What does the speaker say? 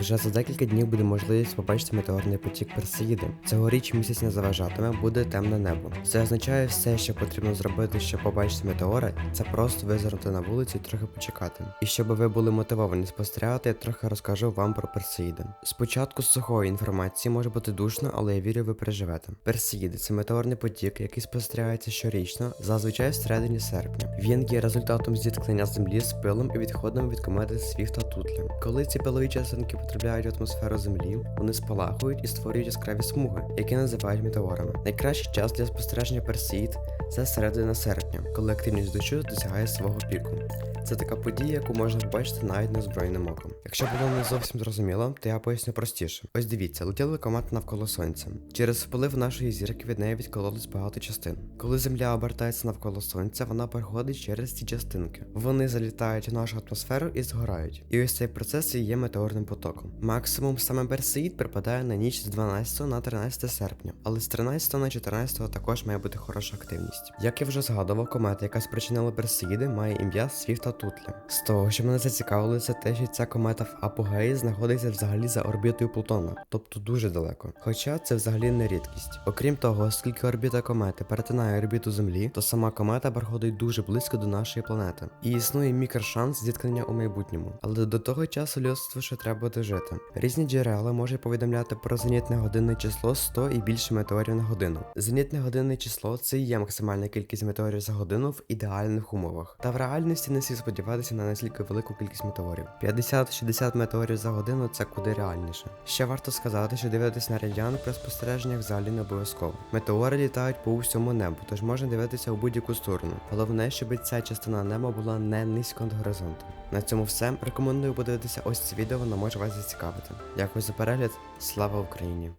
Вже за декілька днів буде можливість побачити метеорний потік Персеїди. Цьогоріч місяць не заважатиме, буде темне небо. Це означає все, що потрібно зробити, щоб побачити метеори, це просто визирнути на вулицю і трохи почекати. І щоб ви були мотивовані спостерігати, я трохи розкажу вам про Персеїди. Спочатку з сухої інформації може бути душно, але я вірю, ви переживете. Персеїди це метеорний потік, який спостерігається щорічно, зазвичай всередині серпня. Він є результатом зіткнення землі з пилом і відходами від комети Свіфта Тутля. Коли ці пилові частинки потрапляють атмосферу Землі, вони спалахують і створюють яскраві смуги, які називають метеорами. Найкращий час для спостереження персеїд це середина серпня, коли активність дощу досягає свого піку. Це така подія, яку можна побачити навіть незброєним оком. Якщо було не зовсім зрозуміло, то я поясню простіше. Ось дивіться, летіла комета навколо сонця. Через вплив нашої зірки від неї відкололось багато частин. Коли земля обертається навколо сонця, вона проходить через ці частинки. Вони залітають в нашу атмосферу і згорають. І ось цей процес і є метеорним потоком. Максимум саме Персеїд припадає на ніч з 12 на 13 серпня, але з 13 на 14 також має бути хороша активність. Як я вже згадував, комета, яка спричинила Персеїди, має ім'я Свіфта Тутля. З того, що мене зацікавило, це те, що ця комета в апогеї знаходиться взагалі за орбітою Плутона, тобто дуже далеко. Хоча це взагалі не рідкість. Окрім того, оскільки орбіта комети перетинає орбіту Землі, то сама комета проходить дуже близько до нашої планети. І існує мікрошанс зіткнення у майбутньому. Але до того часу людству ще треба дожити. Різні джерела можуть повідомляти про зенітне годинне число 100 і більше метеорів на годину. Зенітне годинне число це і є максимальна кількість метеорів за годину в ідеальних умовах. Та в реальності не слід сподіватися на настільки велику кількість метеорів. 50-60 метеорів за годину це куди реальніше. Ще варто сказати, що дивитися на радіан при спостереженнях взагалі не обов'язково. Метеори літають по усьому небу, тож можна дивитися у будь-яку сторону. Головне, щоб ця частина неба була не низько над горизонтом. На цьому все. Рекомендую подивитися ось це відео, воно може вас зацікавити. Дякую за перегляд. Слава Україні!